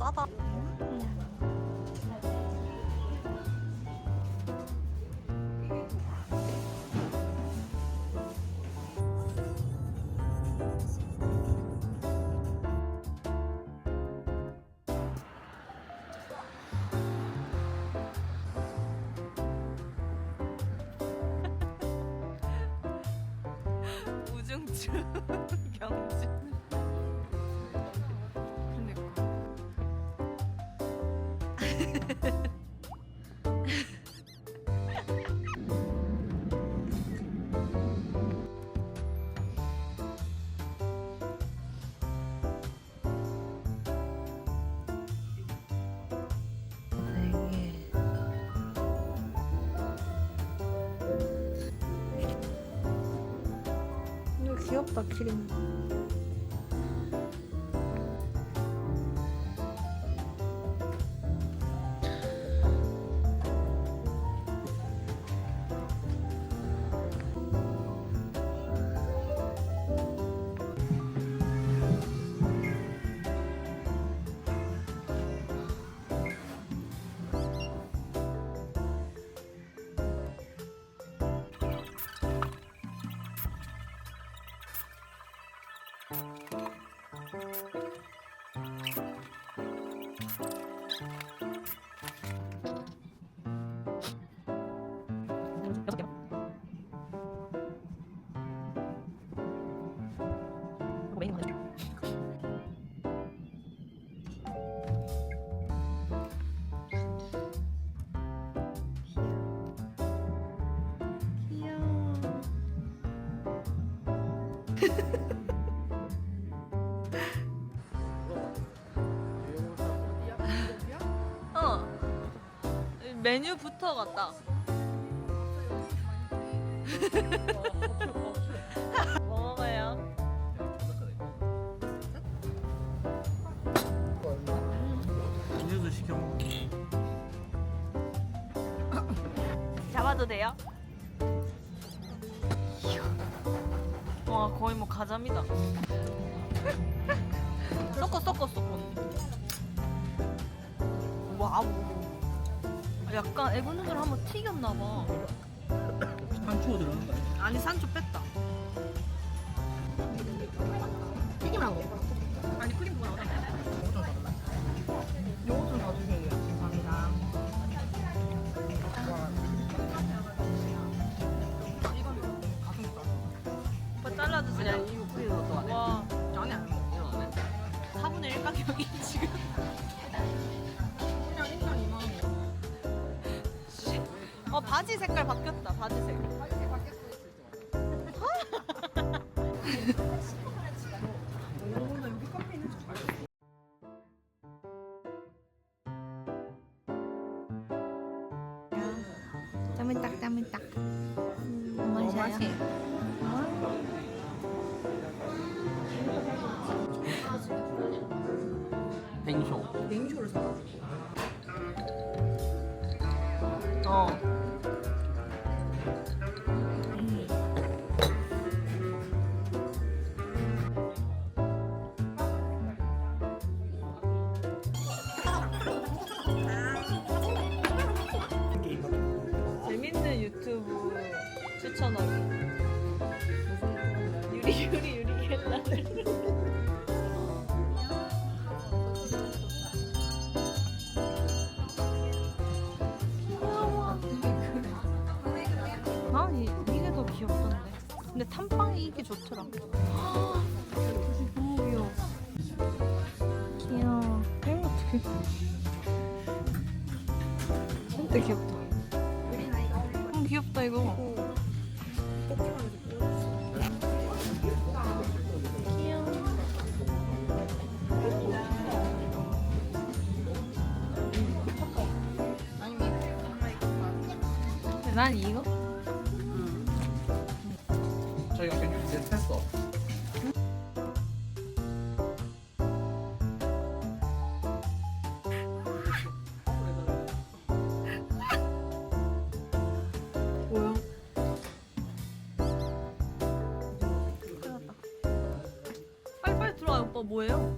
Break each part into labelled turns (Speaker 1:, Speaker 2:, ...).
Speaker 1: 싸다. 우중충 경주. 그러니까. 귀엽다 키링. 귀여워. 메뉴부터 같다. 뭐 먹어요?
Speaker 2: 음료수 시켜 먹어.
Speaker 1: 잡아도 돼요? 와 거의 뭐 가자미다. 섞어 섞어 섞어. 와우. 약간 에그누들 한번 튀겼나봐.
Speaker 2: 한추어 들어간 거 아니야?
Speaker 1: 아니 산초 뺐다.
Speaker 3: 튀김한 거.
Speaker 1: 아니 크림 부어 나오잖아.
Speaker 3: 요거 좀더 주세요. 감사합니다.
Speaker 1: 오빠 잘라주세요.
Speaker 3: 이거 뿌리는 것도 안 해.
Speaker 1: 와
Speaker 3: 전혀 안 먹어.
Speaker 1: 4분의 1 가격이 바지 색깔 바뀌었다. 바지 색깔.
Speaker 3: 따문딱 따문딱.
Speaker 1: 뭐
Speaker 3: 마셔요?
Speaker 2: 뱅쇼.
Speaker 3: 냉쇼를 사가지고.
Speaker 1: 어. 유튜브 추천하기. 유리 유리 유리 갤러리. 아, 이, 이게 더 귀엽던데. 근데 탐방이 이게 좋더라. 너무 귀여워. 귀여워. 이거 어떻게. 진짜 귀엽다. 음, 귀엽다, 이거. 난 이거? 오빠 뭐예요?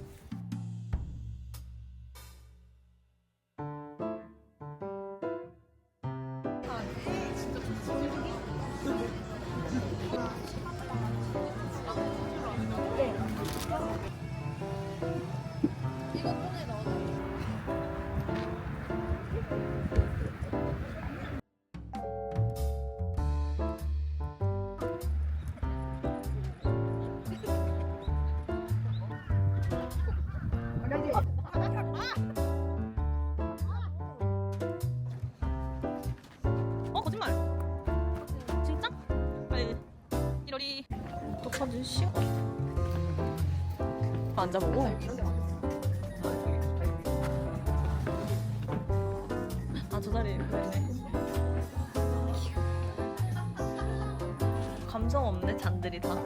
Speaker 1: 어떡하지 쉬워. 앉아보고. 아 저 자리에 그랬네. 감성 없네 잔들이 다.